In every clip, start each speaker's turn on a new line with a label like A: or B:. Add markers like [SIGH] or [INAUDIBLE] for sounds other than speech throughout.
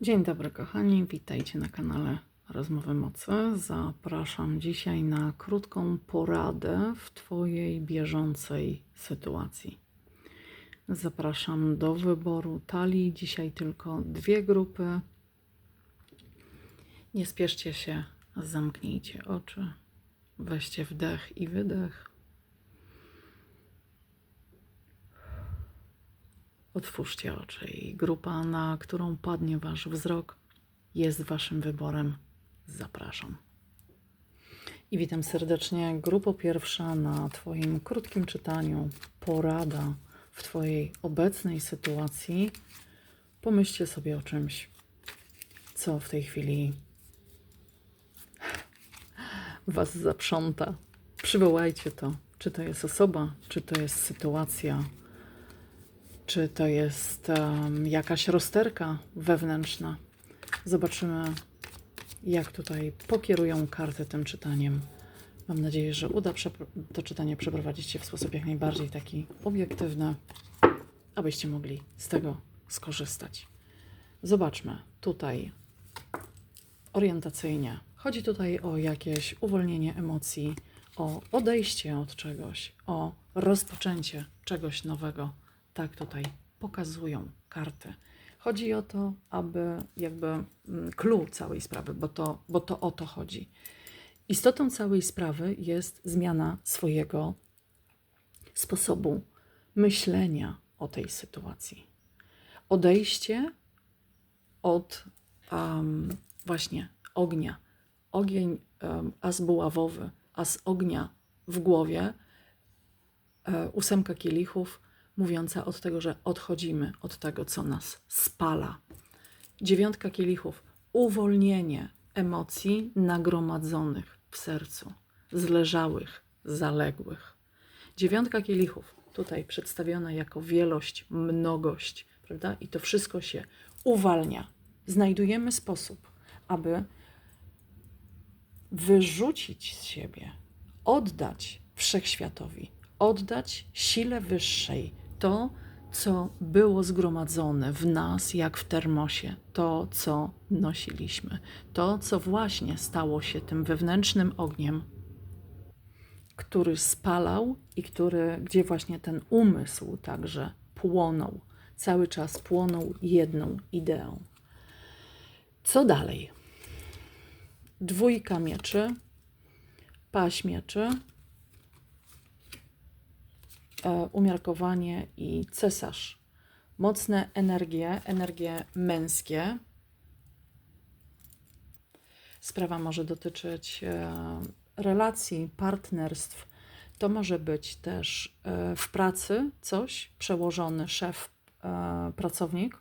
A: Dzień dobry, kochani. Witajcie na kanale Rozmowy Mocy. Zapraszam dzisiaj na krótką poradę w Twojej bieżącej sytuacji. Zapraszam do wyboru talii. Dzisiaj tylko dwie grupy. Nie spieszcie się, zamknijcie oczy, weźcie wdech i wydech. Otwórzcie oczy i grupa, na którą padnie Wasz wzrok, jest Waszym wyborem. Zapraszam. I witam serdecznie. Grupo pierwsza na Twoim krótkim czytaniu. Porada w Twojej obecnej sytuacji. Pomyślcie sobie o czymś, co w tej chwili Was zaprząta. Przywołajcie to. Czy to jest osoba, czy to jest sytuacja, czy to jest em, jakaś rozterka wewnętrzna? Zobaczymy, jak tutaj pokierują karty tym czytaniem. Mam nadzieję, że uda to czytanie przeprowadzić się w sposób jak najbardziej taki obiektywny, abyście mogli z tego skorzystać. Zobaczmy tutaj orientacyjnie. Chodzi tutaj o jakieś uwolnienie emocji, o odejście od czegoś, o rozpoczęcie czegoś nowego. Tak tutaj pokazują karty. Chodzi o to, aby jakby mm, clue całej sprawy, bo to, bo to o to chodzi. Istotą całej sprawy jest zmiana swojego sposobu myślenia o tej sytuacji. Odejście od um, właśnie ognia. Ogień um, as buławowy, as ognia w głowie, e, ósemka kielichów, mówiąca od tego, że odchodzimy od tego, co nas spala. Dziewiątka kielichów, uwolnienie emocji nagromadzonych w sercu, zleżałych, zaległych. Dziewiątka kielichów, tutaj przedstawiona jako wielość, mnogość, prawda? I to wszystko się uwalnia. Znajdujemy sposób, aby wyrzucić z siebie, oddać wszechświatowi, oddać sile wyższej to, co było zgromadzone w nas, jak w termosie, to, co nosiliśmy, to, co właśnie stało się tym wewnętrznym ogniem, który spalał i który, gdzie właśnie ten umysł także płonął, cały czas płonął jedną ideą. Co dalej? Dwójka mieczy, paź mieczy, umiarkowanie i cesarz. Mocne energie, energie męskie. Sprawa może dotyczyć e, relacji, partnerstw. To może być też e, w pracy coś, przełożony szef, e, pracownik.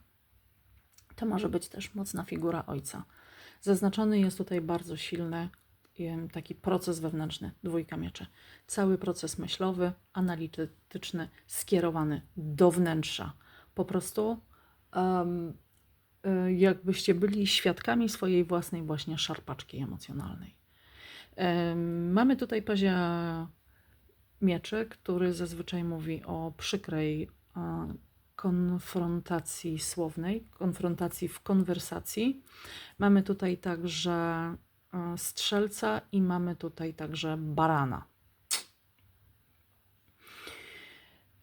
A: To może być też mocna figura ojca. Zaznaczony jest tutaj bardzo silny taki proces wewnętrzny, dwójka mieczy. Cały proces myślowy, analityczny, skierowany do wnętrza. Po prostu y, jakbyście byli świadkami swojej własnej właśnie szarpaczki emocjonalnej. Em, Mamy tutaj pazia mieczy, który zazwyczaj mówi o przykrej e, konfrontacji słownej, konfrontacji w konwersacji. Mamy tutaj także strzelca i mamy tutaj także barana.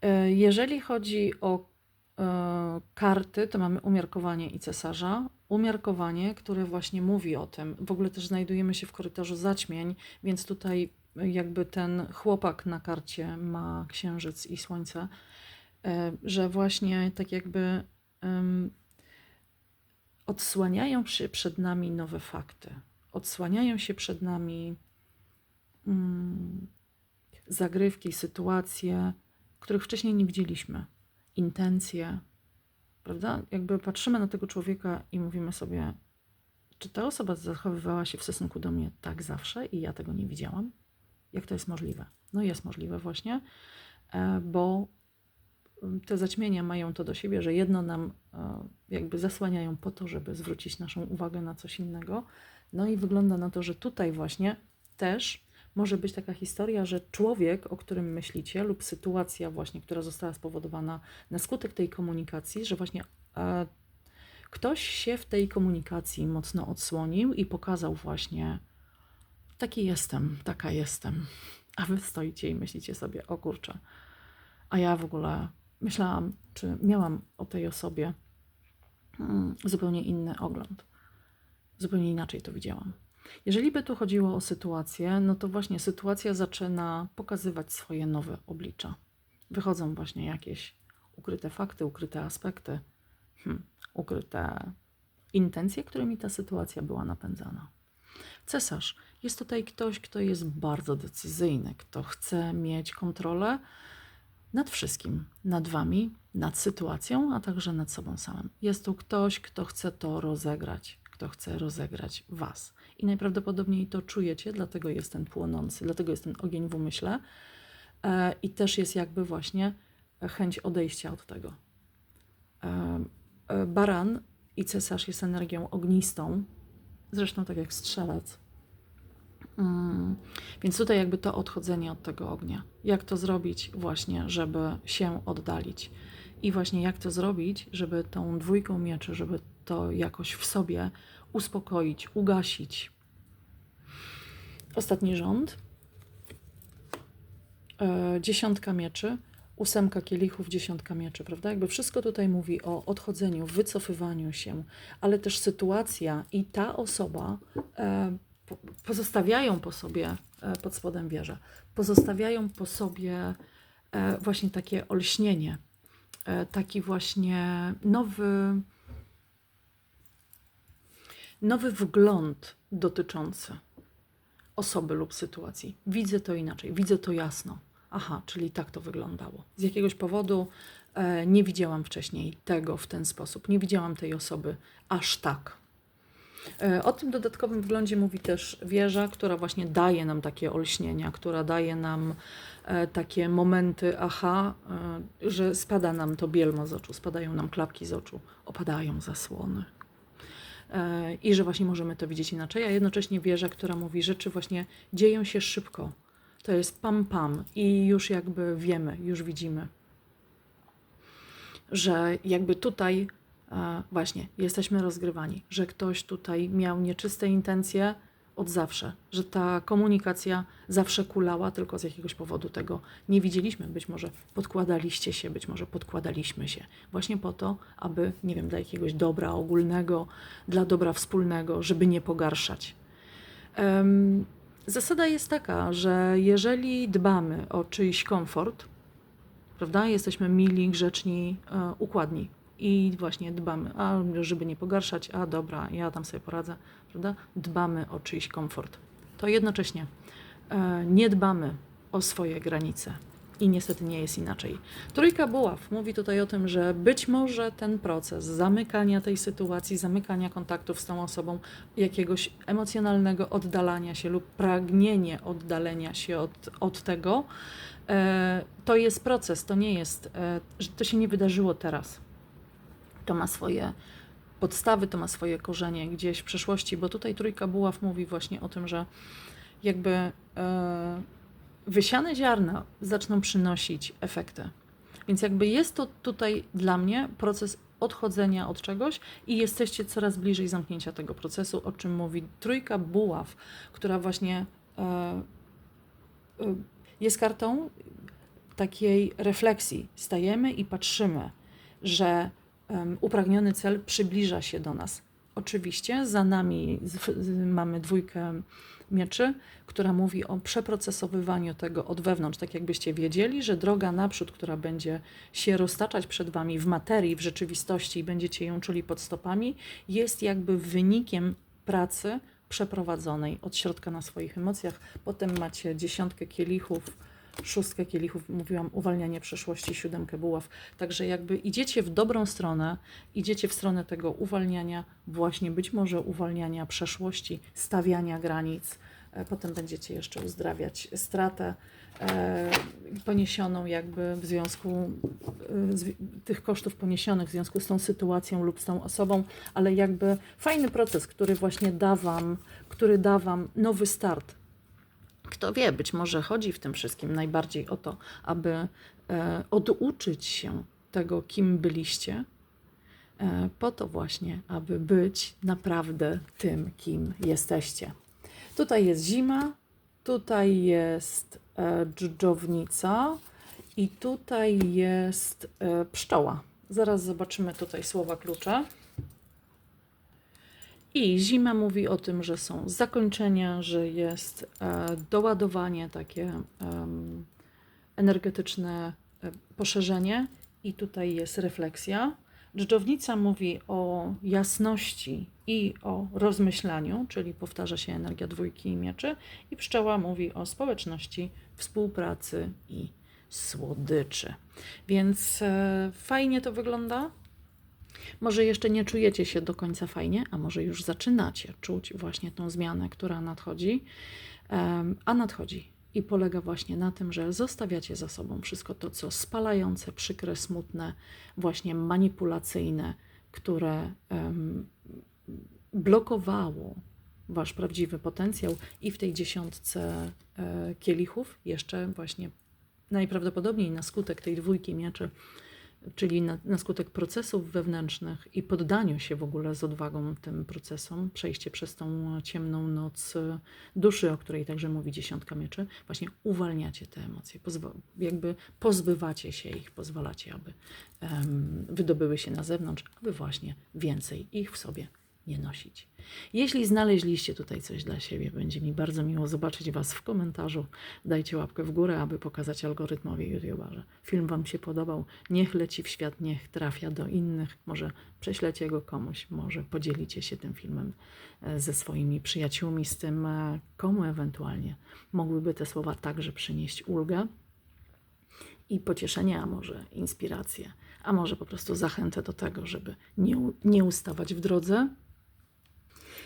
A: E, Jeżeli chodzi o e, karty, to mamy umiarkowanie i cesarza. Umiarkowanie, które właśnie mówi o tym. W ogóle też znajdujemy się w korytarzu zaćmień, więc tutaj jakby ten chłopak na karcie ma księżyc i słońce, e, że właśnie tak jakby odsłaniają się przed nami nowe fakty. Odsłaniają się przed nami mm, zagrywki, sytuacje, których wcześniej nie widzieliśmy, intencje, prawda? Jakby patrzymy na tego człowieka i mówimy sobie, czy ta osoba zachowywała się w stosunku do mnie tak zawsze i ja tego nie widziałam? Jak to jest możliwe? No jest możliwe właśnie, e, bo mm, te zaćmienia mają to do siebie, że jedno nam e, jakby zasłaniają po to, żeby zwrócić naszą uwagę na coś innego. No i wygląda na to, że tutaj właśnie też może być taka historia, że człowiek, o którym myślicie, lub sytuacja właśnie, która została spowodowana na skutek tej komunikacji, że właśnie e, Ktoś się w tej komunikacji mocno odsłonił i pokazał właśnie taki jestem, taka jestem. A wy stoicie i myślicie sobie, o kurczę. A ja w ogóle myślałam, czy miałam o tej osobie mm, zupełnie inny ogląd. Zupełnie inaczej to widziałam. Jeżeli by tu chodziło o sytuację, no to właśnie sytuacja zaczyna pokazywać swoje nowe oblicza. Wychodzą właśnie jakieś ukryte fakty, ukryte aspekty, hmm, ukryte intencje, którymi ta sytuacja była napędzana. Cesarz jest tutaj ktoś, kto jest bardzo decyzyjny, kto chce mieć kontrolę nad wszystkim, nad wami, nad sytuacją, a także nad sobą samym. Jest tu ktoś, kto chce to rozegrać, kto chce rozegrać was. I najprawdopodobniej to czujecie, dlatego jest ten płonący, dlatego jest ten ogień w umyśle. E, I też jest jakby właśnie chęć odejścia od tego. E, Baran i cesarz jest energią ognistą, zresztą tak jak strzelec. Mm, Więc tutaj jakby to odchodzenie od tego ognia. Jak to zrobić właśnie, żeby się oddalić? I właśnie jak to zrobić, żeby tą dwójką mieczy, żeby to jakoś w sobie uspokoić, ugasić. Ostatni rząd. E, dziesiątka mieczy, ósemka kielichów, dziesiątka mieczy, prawda? Jakby wszystko tutaj mówi o odchodzeniu, wycofywaniu się, ale też sytuacja i ta osoba e, po- pozostawiają po sobie e, pod spodem wieżę, pozostawiają po sobie e, właśnie takie olśnienie, e, taki właśnie nowy, nowy wgląd dotyczący osoby lub sytuacji. Widzę to inaczej, widzę to jasno. Aha, czyli tak to wyglądało. Z jakiegoś powodu e, nie widziałam wcześniej tego w ten sposób. Nie widziałam tej osoby aż tak. E, O tym dodatkowym wglądzie mówi też wieża, która właśnie daje nam takie olśnienia, która daje nam e, takie momenty, aha, e, że spada nam to bielmo z oczu, spadają nam klapki z oczu, opadają zasłony. E, I że właśnie możemy to widzieć inaczej, a jednocześnie wieża, która mówi, rzeczy właśnie dzieją się szybko. To jest pam pam i już jakby wiemy, już widzimy, że jakby tutaj e, właśnie jesteśmy rozgrywani, że ktoś tutaj miał nieczyste intencje od zawsze, że ta komunikacja zawsze kulała, tylko z jakiegoś powodu tego nie widzieliśmy. Być może podkładaliście się, być może podkładaliśmy się właśnie po to, aby, nie wiem, dla jakiegoś dobra ogólnego, dla dobra wspólnego, żeby nie pogarszać. Em, Zasada jest taka, że jeżeli dbamy o czyjś komfort, prawda, jesteśmy mili, grzeczni, e, układni i właśnie dbamy, a żeby nie pogarszać, a dobra, ja tam sobie poradzę, prawda, dbamy o czyjś komfort. To jednocześnie e, nie dbamy o swoje granice. I niestety nie jest inaczej. Trójka buław mówi tutaj o tym, że być może ten proces zamykania tej sytuacji, zamykania kontaktów z tą osobą, jakiegoś emocjonalnego oddalania się lub pragnienie oddalenia się od, od tego, e, to jest proces, to nie jest, e, że to się nie wydarzyło teraz. To ma swoje podstawy, to ma swoje korzenie gdzieś w przeszłości, bo tutaj trójka buław mówi właśnie o tym, że jakby e, wysiane ziarna zaczną przynosić efekty. Więc jakby jest to tutaj dla mnie proces odchodzenia od czegoś i jesteście coraz bliżej zamknięcia tego procesu, o czym mówi trójka buław, która właśnie e, e, jest kartą takiej refleksji. Stajemy i patrzymy, że upragniony cel przybliża się do nas. Oczywiście za nami mamy dwójkę mieczy, która mówi o przeprocesowywaniu tego od wewnątrz, tak jakbyście wiedzieli, że droga naprzód, która będzie się roztaczać przed wami w materii, w rzeczywistości i będziecie ją czuli pod stopami, jest jakby wynikiem pracy przeprowadzonej od środka na swoich emocjach. Potem macie dziesiątkę kielichów, szóstkę kielichów, mówiłam, uwalnianie przeszłości, siódemkę buław. Także jakby idziecie w dobrą stronę, idziecie w stronę tego uwalniania, właśnie być może uwalniania przeszłości, stawiania granic. E, Potem będziecie jeszcze uzdrawiać stratę e, poniesioną jakby w związku e, z, tych kosztów poniesionych w związku z tą sytuacją lub z tą osobą, ale jakby fajny proces, który właśnie da wam, który da wam nowy start. Kto wie, być może chodzi w tym wszystkim najbardziej o to, aby e, oduczyć się tego, kim byliście, e, po to właśnie, aby być naprawdę tym, kim jesteście. Tutaj jest zima, tutaj jest e, dżdżownica i tutaj jest pszczoła. Zaraz zobaczymy tutaj słowa klucze. I zima mówi o tym, że są zakończenia, że jest e, doładowanie, takie energetyczne e, poszerzenie, i tutaj jest refleksja. Dżdżownica mówi o jasności i o rozmyślaniu, czyli powtarza się energia dwójki i mieczy, i pszczoła mówi o społeczności, współpracy i słodyczy. Więc e, fajnie to wygląda. Może jeszcze nie czujecie się do końca fajnie, a może już zaczynacie czuć właśnie tą zmianę, która nadchodzi, a nadchodzi i polega właśnie na tym, że zostawiacie za sobą wszystko to, co spalające, przykre, smutne, właśnie manipulacyjne, które blokowało wasz prawdziwy potencjał i w tej dziesiątce e, kielichów jeszcze właśnie najprawdopodobniej na skutek tej dwójki mieczy, czyli na, na skutek procesów wewnętrznych i poddaniu się w ogóle z odwagą tym procesom, przejście przez tą ciemną noc e, duszy, o której także mówi dziesiątka mieczy, właśnie uwalniacie te emocje, jakby pozbywacie się ich, pozwalacie, aby em, wydobyły się na zewnątrz, aby właśnie więcej ich w sobie nie nosić. Jeśli znaleźliście tutaj coś dla siebie, będzie mi bardzo miło zobaczyć Was w komentarzu. Dajcie łapkę w górę, aby pokazać algorytmowi YouTube'a, że film Wam się podobał. Niech leci w świat, niech trafia do innych. Może prześlecie go komuś, może podzielicie się tym filmem e, ze swoimi przyjaciółmi, z tym, e, komu ewentualnie mogłyby te słowa także przynieść ulgę i pocieszenie, a może inspirację, a może po prostu zachętę do tego, żeby nie, nie ustawać w drodze.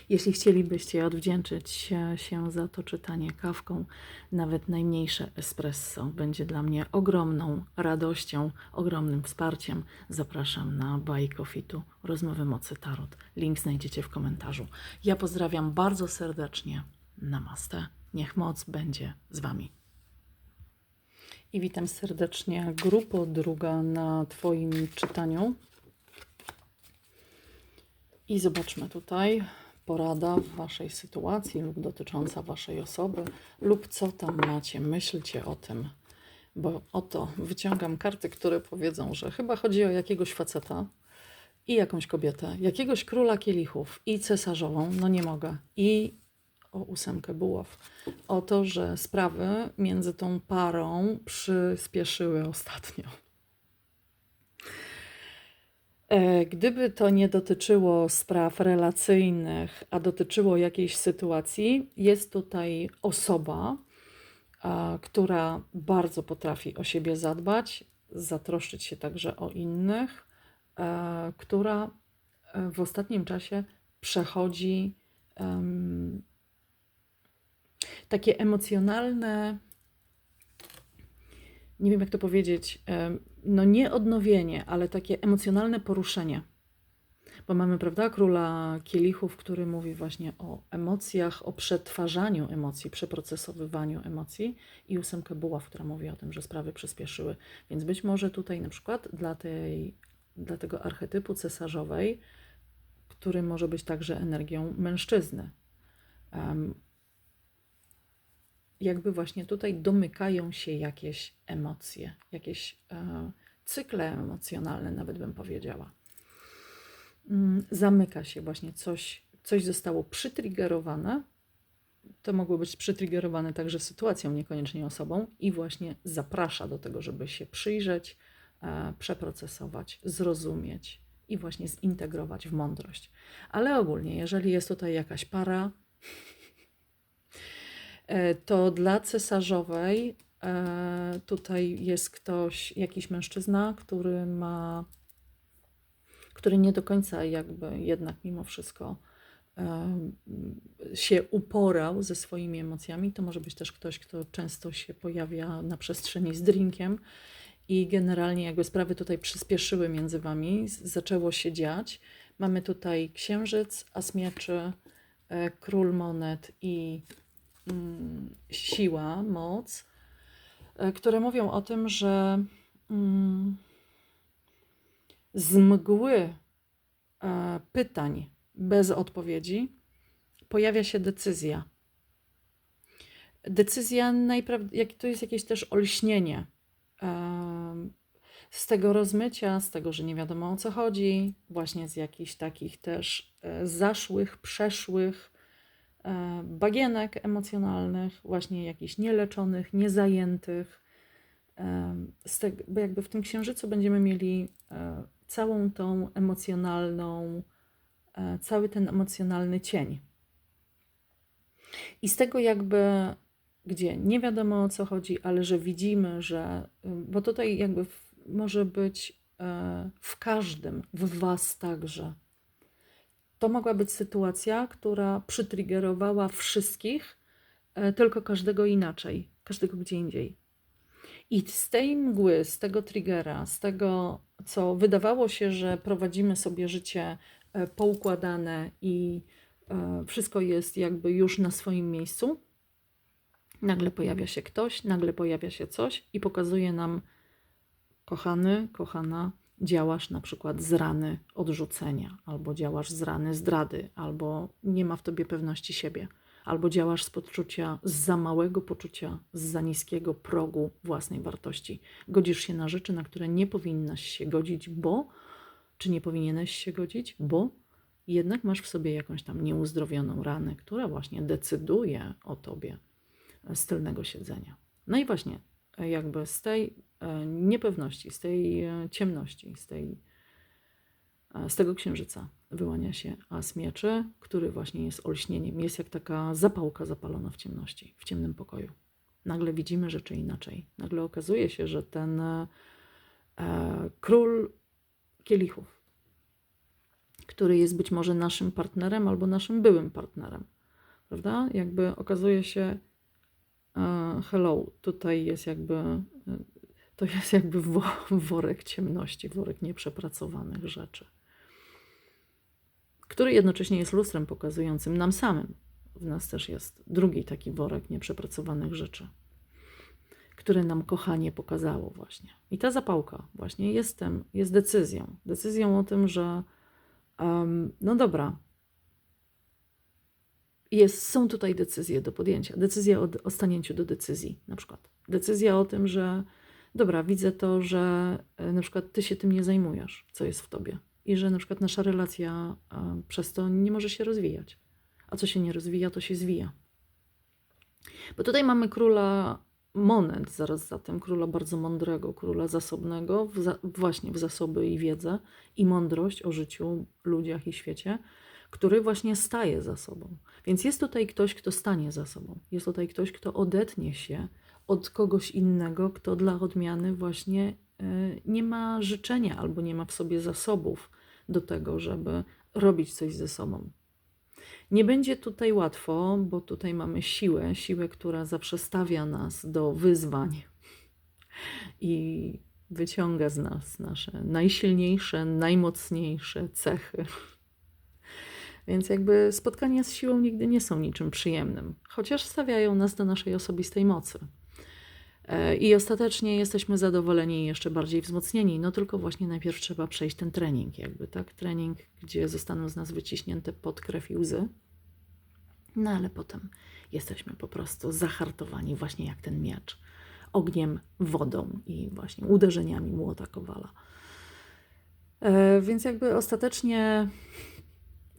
A: Jeśli chcielibyście odwdzięczyć się- za to czytanie kawką, nawet najmniejsze espresso będzie dla mnie ogromną radością, ogromnym wsparciem. Zapraszam na Buy Coffee tu rozmowy mocy Tarot. Link znajdziecie w komentarzu. Ja pozdrawiam bardzo serdecznie. Namaste. Niech moc będzie z Wami. I witam serdecznie grupo druga na Twoim czytaniu. I zobaczmy tutaj porada w Waszej sytuacji lub dotycząca Waszej osoby, lub co tam macie. Myślcie o tym, bo oto wyciągam karty, które powiedzą, że chyba chodzi o jakiegoś faceta i jakąś kobietę, jakiegoś króla kielichów i cesarzową, no nie mogę, i o ósemkę buław, o to, że sprawy między tą parą przyspieszyły ostatnio. E, Gdyby to nie dotyczyło spraw relacyjnych, a dotyczyło jakiejś sytuacji, jest tutaj osoba, która bardzo potrafi o siebie zadbać, zatroszczyć się także o innych, e, która e, w ostatnim czasie przechodzi takie emocjonalne, nie wiem jak to powiedzieć, no nie odnowienie, ale takie emocjonalne poruszenie. Bo mamy, prawda, króla kielichów, który mówi właśnie o emocjach, o przetwarzaniu emocji, przeprocesowywaniu emocji, i ósemkę buław, która mówi o tym, że sprawy przyspieszyły. Więc być może tutaj na przykład dla, tej, dla tego archetypu cesarzowej, który może być także energią mężczyzny, jakby właśnie tutaj domykają się jakieś emocje, jakieś e, cykle emocjonalne, nawet bym powiedziała. Mm, Zamyka się właśnie coś, coś zostało przytriggerowane. To mogło być przytriggerowane także sytuacją, niekoniecznie osobą, i właśnie zaprasza do tego, żeby się przyjrzeć, e, przeprocesować, zrozumieć i właśnie zintegrować w mądrość. Ale ogólnie, jeżeli jest tutaj jakaś para, to dla cesarzowej e, tutaj jest ktoś, jakiś mężczyzna, który ma, który nie do końca jakby jednak mimo wszystko e, się uporał ze swoimi emocjami. To może być też ktoś, kto często się pojawia na przestrzeni z drinkiem i generalnie jakby sprawy tutaj przyspieszyły między wami, zaczęło się dziać. Mamy tutaj księżyc, as mieczy, e, król monet i siła, moc, e, które mówią o tym, że mm, z mgły e, pytań bez odpowiedzi pojawia się decyzja. Decyzja najprawdopodobniej, to jest jakieś też olśnienie em, z tego rozmycia, z tego, że nie wiadomo o co chodzi, właśnie z jakichś takich też e, zaszłych, przeszłych e, bagienek emocjonalnych, właśnie jakichś nieleczonych, niezajętych. Em, Z tego, bo jakby w tym księżycu będziemy mieli e, całą tą emocjonalną, e, cały ten emocjonalny cień. I z tego jakby, gdzie nie wiadomo o co chodzi, ale że widzimy, że, bo tutaj jakby może być e, w każdym, w Was także. To mogła być sytuacja, która przytriggerowała wszystkich, e, tylko każdego inaczej, każdego gdzie indziej. I z tej mgły, z tego triggera, z tego, co wydawało się, że prowadzimy sobie życie e, poukładane i e, wszystko jest jakby już na swoim miejscu, nagle pojawia się ktoś, nagle pojawia się coś i pokazuje nam, kochany, kochana, działasz na przykład z rany odrzucenia, albo działasz z rany zdrady, albo nie ma w tobie pewności siebie, albo działasz z poczucia, z za małego poczucia, z za niskiego progu własnej wartości. Godzisz się na rzeczy, na które nie powinnaś się godzić, bo, czy nie powinieneś się godzić, bo jednak masz w sobie jakąś tam nieuzdrowioną ranę, która właśnie decyduje o tobie z tylnego siedzenia. No i właśnie, e, jakby z tej e, niepewności, z tej e, ciemności, z, tej, e, z tego księżyca wyłania się as mieczy, który właśnie jest olśnieniem. Jest jak taka zapałka zapalona w ciemności, w ciemnym pokoju. Nagle widzimy rzeczy inaczej. Nagle okazuje się, że ten e, król kielichów, który jest być może naszym partnerem albo naszym byłym partnerem, prawda? Jakby okazuje się, hello, tutaj jest jakby, e, to jest jakby wo, [LAUGHS] worek ciemności, worek nieprzepracowanych rzeczy, który jednocześnie jest lustrem pokazującym nam samym. W nas też jest drugi taki worek nieprzepracowanych rzeczy, które nam kochanie pokazało właśnie. I ta zapałka właśnie jest, jest decyzją. Decyzją o tym, że em, no dobra, jest, są tutaj decyzje do podjęcia. Decyzja o, o stanięciu do decyzji, na przykład. Decyzja o tym, że dobra, widzę to, że e, na przykład ty się tym nie zajmujesz, co jest w tobie. I że na przykład nasza relacja e, przez to nie może się rozwijać. A co się nie rozwija, to się zwija. Bo tutaj mamy króla monet, zaraz za tym króla bardzo mądrego, króla zasobnego, w za, właśnie w zasoby i wiedzę i mądrość o życiu, ludziach i świecie, który właśnie staje za sobą. Więc jest tutaj ktoś, kto stanie za sobą. Jest tutaj ktoś, kto odetnie się od kogoś innego, kto dla odmiany właśnie e, nie ma życzenia albo nie ma w sobie zasobów do tego, żeby robić coś ze sobą. Nie będzie tutaj łatwo, bo tutaj mamy siłę, siłę, która zawsze stawia nas do wyzwań i wyciąga z nas nasze najsilniejsze, najmocniejsze cechy. Więc jakby spotkania z siłą nigdy nie są niczym przyjemnym, chociaż stawiają nas do naszej osobistej mocy. E, I ostatecznie jesteśmy zadowoleni i jeszcze bardziej wzmocnieni. No tylko właśnie najpierw trzeba przejść ten trening, jakby tak? Trening, gdzie zostaną z nas wyciśnięte pod krew i łzy. No ale potem jesteśmy po prostu zahartowani, właśnie jak ten miecz. Ogniem, wodą i właśnie uderzeniami młota kowala. E, więc jakby ostatecznie,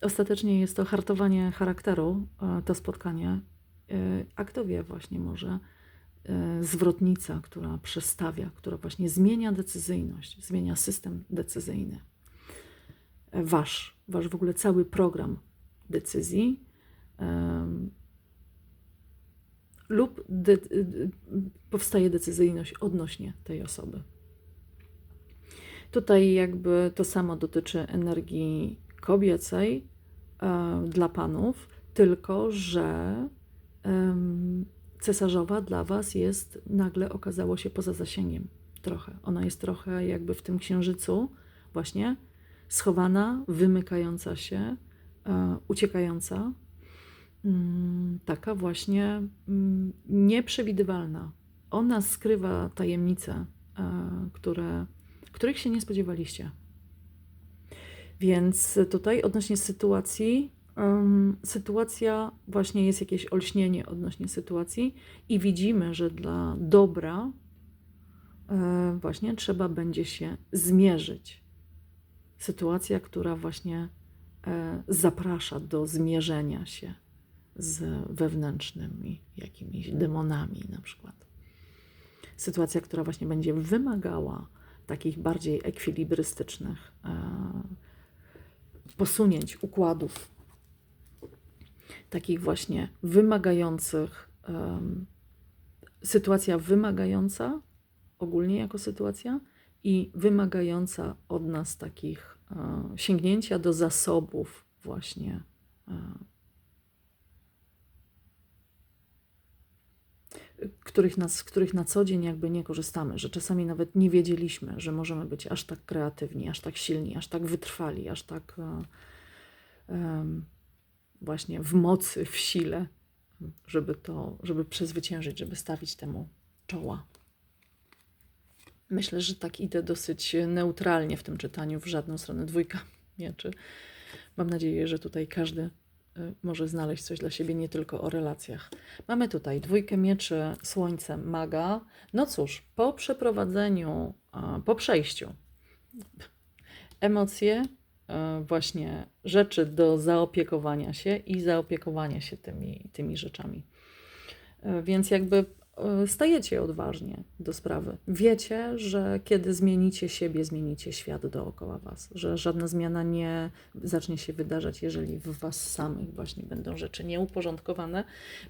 A: ostatecznie jest to hartowanie charakteru, e, to spotkanie. E, a kto wie, właśnie może e, zwrotnica, która przestawia, która właśnie zmienia decyzyjność, zmienia system decyzyjny. Wasz, wasz w ogóle cały program decyzji lub de, powstaje decyzyjność odnośnie tej osoby. Tutaj jakby to samo dotyczy energii kobiecej dla panów, tylko że cesarzowa dla was jest nagle okazało się poza zasięgiem trochę. Ona jest trochę jakby w tym księżycu właśnie schowana, wymykająca się, e, uciekająca, mm, taka właśnie mm, nieprzewidywalna. Ona skrywa tajemnice, e, które, których się nie spodziewaliście. Więc tutaj odnośnie sytuacji, em, sytuacja właśnie jest jakieś olśnienie odnośnie sytuacji i widzimy, że dla dobra e, właśnie trzeba będzie się zmierzyć. Sytuacja, która właśnie e, zaprasza do zmierzenia się z wewnętrznymi jakimiś demonami na przykład. Sytuacja, która właśnie będzie wymagała takich bardziej ekwilibrystycznych e, posunięć, układów, takich właśnie wymagających, em, sytuacja wymagająca, ogólnie jako sytuacja, i wymagająca od nas takich e, sięgnięcia do zasobów, właśnie. E, których, nas, z których na co dzień jakby nie korzystamy, że czasami nawet nie wiedzieliśmy, że możemy być aż tak kreatywni, aż tak silni, aż tak wytrwali, aż tak em, właśnie w mocy, w sile, żeby to, żeby przezwyciężyć, żeby stawić temu czoła. Myślę, że tak idę dosyć neutralnie w tym czytaniu, w żadną stronę. Dwójka mieczy. Mam nadzieję, że tutaj każdy może znaleźć coś dla siebie, nie tylko o relacjach. Mamy tutaj dwójkę mieczy, słońce, maga. No cóż, po przeprowadzeniu, po przejściu, emocje, e, właśnie rzeczy do zaopiekowania się i zaopiekowania się tymi, tymi rzeczami. E, Więc jakby stajecie odważnie do sprawy. Wiecie, że kiedy zmienicie siebie, zmienicie świat dookoła Was, że żadna zmiana nie zacznie się wydarzać, jeżeli w Was samych właśnie będą rzeczy nieuporządkowane.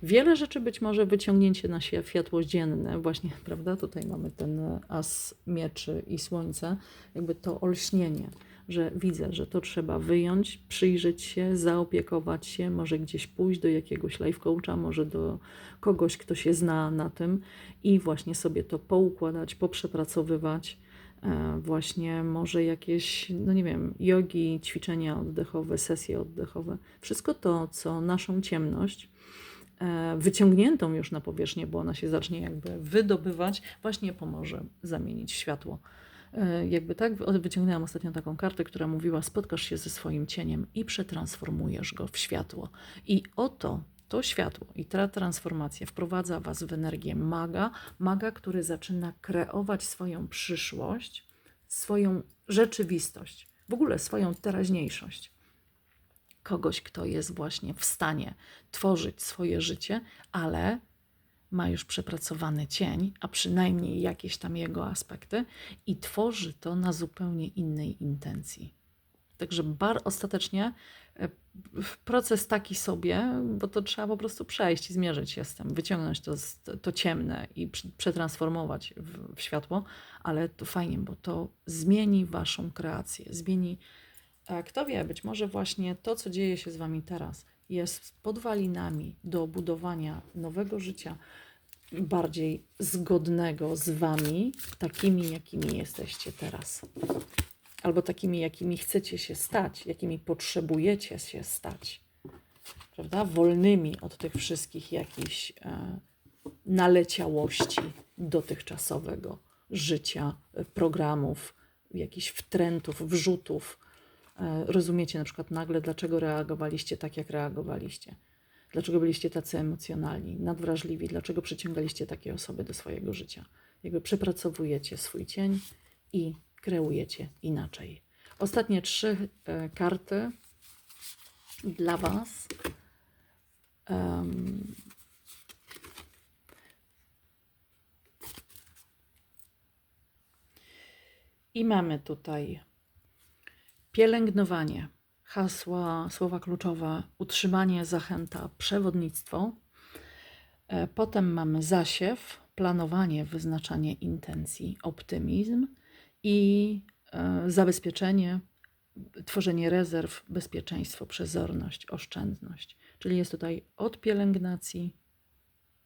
A: Wiele rzeczy być może wyciągnięcie na świ- światło dzienne, właśnie, [LAUGHS] prawda? Tutaj mamy ten as mieczy i słońce, jakby to olśnienie że widzę, że to trzeba wyjąć, przyjrzeć się, zaopiekować się, może gdzieś pójść do jakiegoś life coacha, może do kogoś, kto się zna na tym i właśnie sobie to poukładać, poprzepracowywać. E, Właśnie może jakieś, no nie wiem, jogi, ćwiczenia oddechowe, sesje oddechowe. Wszystko to, co naszą ciemność, e, wyciągniętą już na powierzchnię, bo ona się zacznie jakby wydobywać, właśnie pomoże zamienić światło. E, Jakby tak, wy- wyciągnęłam ostatnio taką kartę, która mówiła: Spotkasz się ze swoim cieniem i przetransformujesz go w światło. I oto to światło i ta transformacja wprowadza Was w energię maga, maga, który zaczyna kreować swoją przyszłość, swoją rzeczywistość, w ogóle swoją teraźniejszość kogoś, kto jest właśnie w stanie tworzyć swoje życie, ale ma już przepracowany cień, a przynajmniej jakieś tam jego aspekty i tworzy to na zupełnie innej intencji. Także bar ostatecznie e, proces taki sobie, bo to trzeba po prostu przejść i zmierzyć się z tym, wyciągnąć to, to ciemne i przetransformować w, w światło, ale to fajnie, bo to zmieni waszą kreację, zmieni a kto wie, być może właśnie to, co dzieje się z Wami teraz, jest podwalinami do budowania nowego życia, bardziej zgodnego z Wami, takimi, jakimi jesteście teraz. Albo takimi, jakimi chcecie się stać, jakimi potrzebujecie się stać. Prawda? Wolnymi od tych wszystkich jakichś e, naleciałości dotychczasowego życia, e, programów, jakichś wtrętów, wrzutów. E, Rozumiecie na przykład nagle, dlaczego reagowaliście tak, jak reagowaliście. Dlaczego byliście tacy emocjonalni, nadwrażliwi, dlaczego przyciągaliście takie osoby do swojego życia. Jakby przepracowujecie swój cień i kreujecie inaczej. Ostatnie trzy e, karty dla Was. Em, I mamy tutaj pielęgnowanie, hasła, słowa kluczowe, utrzymanie, zachęta, przewodnictwo. E, Potem mamy zasiew, planowanie, wyznaczanie intencji, optymizm i e, zabezpieczenie, tworzenie rezerw, bezpieczeństwo, przezorność, oszczędność. Czyli jest tutaj od pielęgnacji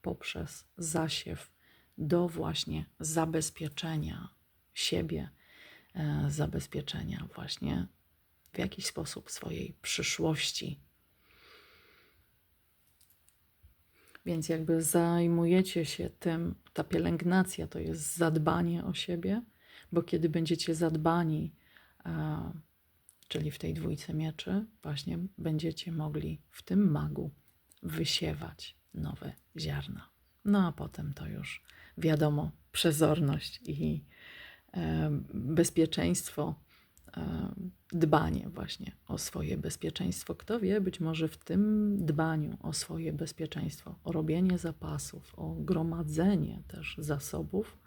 A: poprzez zasiew do właśnie zabezpieczenia siebie, e, zabezpieczenia właśnie w jakiś sposób swojej przyszłości. Więc jakby zajmujecie się tym, ta pielęgnacja to jest zadbanie o siebie, bo kiedy będziecie zadbani, czyli w tej dwójce mieczy, właśnie będziecie mogli w tym magu wysiewać nowe ziarna. No a potem to już wiadomo, przezorność i e, bezpieczeństwo, dbanie właśnie o swoje bezpieczeństwo. Kto wie, być może w tym dbaniu o swoje bezpieczeństwo, o robienie zapasów, o gromadzenie też zasobów,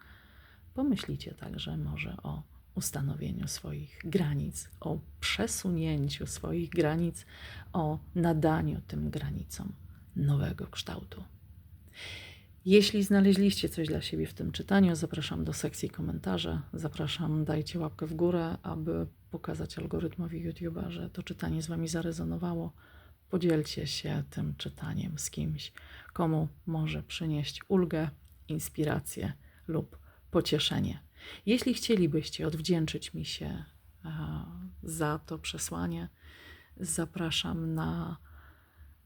A: pomyślicie także może o ustanowieniu swoich granic, o przesunięciu swoich granic, o nadaniu tym granicom nowego kształtu. Jeśli znaleźliście coś dla siebie w tym czytaniu, zapraszam do sekcji komentarzy. Zapraszam, dajcie łapkę w górę, aby pokazać algorytmowi YouTube'a, że to czytanie z Wami zarezonowało. Podzielcie się tym czytaniem z kimś, komu może przynieść ulgę, inspirację lub pocieszenie. Jeśli chcielibyście odwdzięczyć mi się e, za to przesłanie, zapraszam na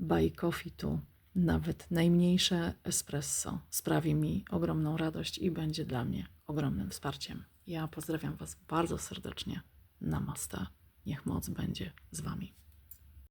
A: Buy Coffee tu. Nawet najmniejsze espresso sprawi mi ogromną radość i będzie dla mnie ogromnym wsparciem. Ja pozdrawiam Was bardzo serdecznie. Namaste. Niech moc będzie z Wami.